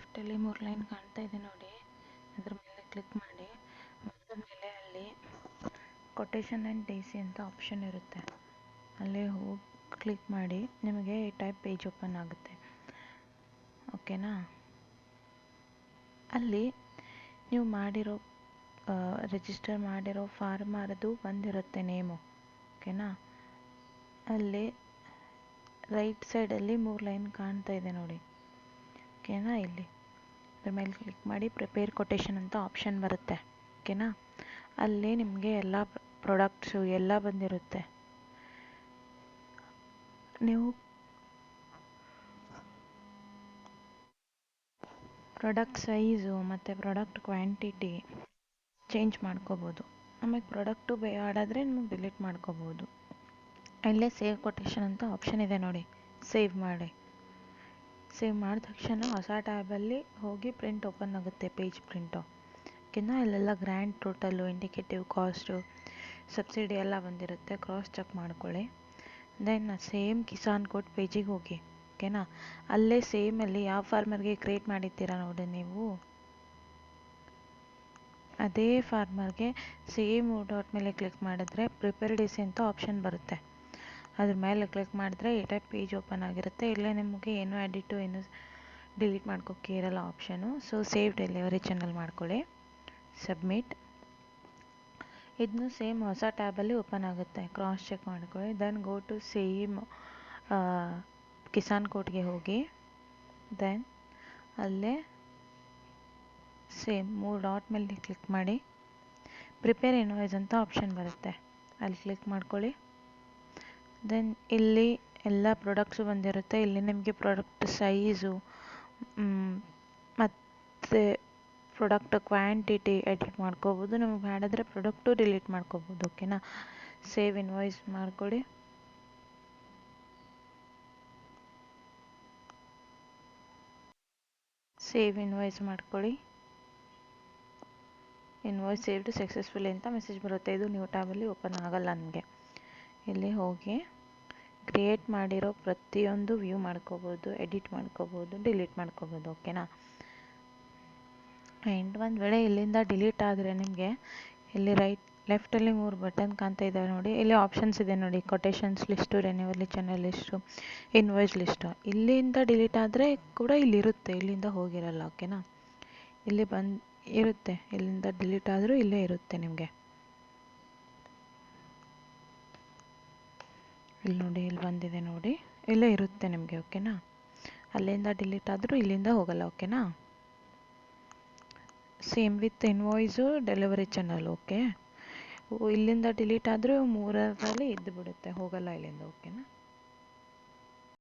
ಲೆಫ್ಟಲ್ಲಿ ಮೂರು ಲೈನ್ ಕಾಣ್ತಾ ಇದೆ ನೋಡಿ. ಅದ್ರ ಮೇಲೆ ಕ್ಲಿಕ್ ಮಾಡಿ. ಅದ್ರ ಮೇಲೆ ಅಲ್ಲಿ ಕೊಟೇಶನ್ ಅಂಡ್ ಡೇಸಿ ಅಂತ ಆಪ್ಷನ್ ಇರುತ್ತೆ. ಅಲ್ಲಿ ಹೋಗಿ ಕ್ಲಿಕ್ ಮಾಡಿ ನಿಮಗೆ ಈ ಟೈಪ್ ಪೇಜ್ ಓಪನ್ ಆಗುತ್ತೆ ಓಕೆನಾ ಅಲ್ಲಿ ನೀವು ಮಾಡಿರೋ ರಿಜಿಸ್ಟರ್ ಮಾಡಿರೋ ಫಾರ್ಮರ್ದು ಬಂದಿರುತ್ತೆ ನೇಮು ಓಕೆನಾ ಅಲ್ಲಿ ರೈಟ್ ಸೈಡಲ್ಲಿ ಮೂರು ಲೈನ್ ಕಾಣ್ತಾ ಇದೆ ನೋಡಿ. ಓಕೆನಾ? ಇಲ್ಲಿ ಅದ್ರ ಮೇಲೆ ಕ್ಲಿಕ್ ಮಾಡಿ ಪ್ರಿಪೇರ್ ಕೊಟೇಶನ್ ಅಂತ ಆಪ್ಷನ್ ಬರುತ್ತೆ. ಓಕೆನಾ? ಅಲ್ಲಿ ನಿಮಗೆ ಎಲ್ಲ ಪ್ರಾಡಕ್ಟ್ಸು ಎಲ್ಲ ಬಂದಿರುತ್ತೆ. ನೀವು ಪ್ರಾಡಕ್ಟ್ ಸೈಜು ಮತ್ತು ಪ್ರಾಡಕ್ಟ್ ಕ್ವಾಂಟಿಟಿ ಚೇಂಜ್ ಮಾಡ್ಕೋಬೋದು. ಆಮೇಲೆ ಪ್ರಾಡಕ್ಟು ಬೇಡಾದರೆ ನಿಮಗೆ ಡಿಲೀಟ್ ಮಾಡ್ಕೋಬೋದು. ಇಲ್ಲೇ ಸೇವ್ ಕೊಟೇಶನ್ ಅಂತ ಆಪ್ಷನ್ ಇದೆ ನೋಡಿ. ಸೇವ್ ಮಾಡಿ. ಸೇವ್ ಮಾಡಿದ ತಕ್ಷಣ ಹೊಸ ಟ್ಯಾಬಲ್ಲಿ ಹೋಗಿ ಪ್ರಿಂಟ್ ಓಪನ್ ಆಗುತ್ತೆ ಪೇಜ್ ಪ್ರಿಂಟು ಓಕೆನಾ? ಇಲ್ಲೆಲ್ಲ grand total indicative cost subsidy ಎಲ್ಲ ಬಂದಿರುತ್ತೆ. ಕ್ರಾಸ್ ಚೆಕ್ ಮಾಡ್ಕೊಳ್ಳಿ. ದೆನ್ ಸೇಮ್ ಕಿಸಾನ್ ಕೋಡ್ ಪೇಜಿಗೆ ಹೋಗಿ. ಓಕೆನಾ? ಅಲ್ಲೇ ಸೇಮಲ್ಲಿ ಯಾವ ಫಾರ್ಮರ್ಗೆ ಕ್ರಿಯೇಟ್ ಮಾಡಿದ್ದೀರಾ ನೋಡಿ ನೀವು? ಅದೇ ಫಾರ್ಮರ್ಗೆ ಸೇಮ್ ಡಾಟ್ ಮೇಲೆ ಕ್ಲಿಕ್ ಮಾಡಿದ್ರೆ ಪ್ರಿಪೇರ್ ಡಿ ಸಿ ಅಂತ ಆಪ್ಷನ್ ಬರುತ್ತೆ. ಅದ್ರ ಮೇಲೆ ಕ್ಲಿಕ್ ಮಾಡಿದ್ರೆ ಈ ಟೈಪ್ ಪೇಜ್ ಓಪನ್ ಆಗಿರುತ್ತೆ. ಇಲ್ಲೇ ನಿಮಗೆ ಏನು ಎಡಿಟು ಏನು ಡಿಲೀಟ್ ಮಾಡ್ಕೋಕ್ಕೆ ಇರಲ್ಲ option so save delivery channel ಮಾಡ್ಕೊಳ್ಳಿ. ಸಬ್ಮಿಟ್ ಇದನ್ನು ಸೇಮ್ ಹೊಸ ಟ್ಯಾಬಲ್ಲಿ ಓಪನ್ ಆಗುತ್ತೆ. ಕ್ರಾಸ್ ಚೆಕ್ ಮಾಡ್ಕೊಳ್ಳಿ. Then go to same Kisan ಕೋಟ್ಗೆ ಹೋಗಿ. ದೆನ್ ಅಲ್ಲೇ ಸೇಮ್ ಮೂರು ಡಾಟ್ ಮೇಲೆ ಕ್ಲಿಕ್ ಮಾಡಿ. ಪ್ರಿಪೇರ್ ಇನ್ವಾಯ್ಸ್ ಅಂತ ಆಪ್ಷನ್ ಬರುತ್ತೆ. ಅಲ್ಲಿ ಕ್ಲಿಕ್ ಮಾಡ್ಕೊಳ್ಳಿ. ದೆನ್ ಇಲ್ಲಿ ಎಲ್ಲ ಪ್ರಾಡಕ್ಟ್ಸು ಬಂದಿರುತ್ತೆ. ಇಲ್ಲಿ ನಿಮಗೆ ಪ್ರಾಡಕ್ಟ್ ಸೈಜು ಮತ್ತು ಪ್ರಾಡಕ್ಟ್ ಕ್ವಾಂಟಿಟಿ ಎಡಿಟ್ ಮಾಡ್ಕೋಬೋದು. ನಿಮಗೆ ಬೇಡಾದರೆ ಪ್ರಾಡಕ್ಟು ಡಿಲೀಟ್ ಮಾಡ್ಕೋಬೋದು ಓಕೆನಾ ಸೇವ್ ಇನ್ವಾಯ್ಸ್ ಮಾಡ್ಕೊಳ್ಳಿ ಸೇವ್ ಇನ್ವಾಯ್ಸ್ ಮಾಡ್ಕೊಳ್ಳಿ ಇನ್ವಾಯ್ಸ್ ಸೇವ್ಡ್ ಸಕ್ಸಸ್ಫುಲಿ ಅಂತ ಮೆಸೇಜ್ ಬರುತ್ತೆ. ಇದು ನ್ಯೂ ಟ್ಯಾಬಲ್ಲಿ ಓಪನ್ ಆಗಲ್ಲ ನನಗೆ ಇಲ್ಲಿ ಹೋಗಿ ಕ್ರಿಯೇಟ್ ಮಾಡಿರೋ ಪ್ರತಿಯೊಂದು ವ್ಯೂ ಮಾಡ್ಕೋಬೋದು ಎಡಿಟ್ ಮಾಡ್ಕೋಬೋದು ಡಿಲೀಟ್ ಮಾಡ್ಕೋಬೋದು ಓಕೆನಾ ಆ್ಯಂಡ್ ಒಂದು ವೇಳೆ ಇಲ್ಲಿಂದ ಡಿಲೀಟ್ ಆದರೆ ನಿಮಗೆ ಇಲ್ಲಿ ರೈಟ್ ಲೆಫ್ಟಲ್ಲಿ ಮೂರು ಬಟನ್ ಕಾಣ್ತಾ ಇದ್ದಾವೆ ನೋಡಿ. ಇಲ್ಲಿ ಆಪ್ಷನ್ಸ್ ಇದೆ ನೋಡಿ. ಕೊಟೇಶನ್ಸ್ ಲಿಸ್ಟು ರೆನ್ಯೂವಲಿ ಚಾನಲ್ ಲಿಸ್ಟು ಇನ್ವಾಯ್ಸ್ ಲಿಸ್ಟು ಇಲ್ಲಿಂದ ಡಿಲೀಟ್ ಆದರೆ ಕೂಡ ಇಲ್ಲಿರುತ್ತೆ. ಇಲ್ಲಿಂದ ಹೋಗಿರಲ್ಲ ಓಕೆನಾ ಇಲ್ಲಿ ಬಂದು, ಇರುತ್ತೆ. ಇಲ್ಲಿಂದ ಡಿಲೀಟ್ ಆದರೂ ಇಲ್ಲೇ ಇರುತ್ತೆ ನಿಮಗೆ. ಇಲ್ಲಿ ನೋಡಿ, ಇಲ್ಲಿ ಬಂದಿದೆ ನೋಡಿ. ಇಲ್ಲೇ ಇರುತ್ತೆ ನಿಮಗೆ, ಓಕೆನಾ? ಅಲ್ಲಿಂದ ಡಿಲೀಟ್ ಆದರೂ ಇಲ್ಲಿಂದ ಹೋಗಲ್ಲ, ಓಕೆನಾ? Same with invoice delivery channel okay ಇಲ್ಲಿಂದ ಡಿಲೀಟ್ ಆದರೂ ಮೂರರಲ್ಲಿ ಇದ್ದು ಬಿಡುತ್ತೆ ಹೋಗಲ್ಲ ಇಲ್ಲಿಂದ, ಓಕೆನಾ?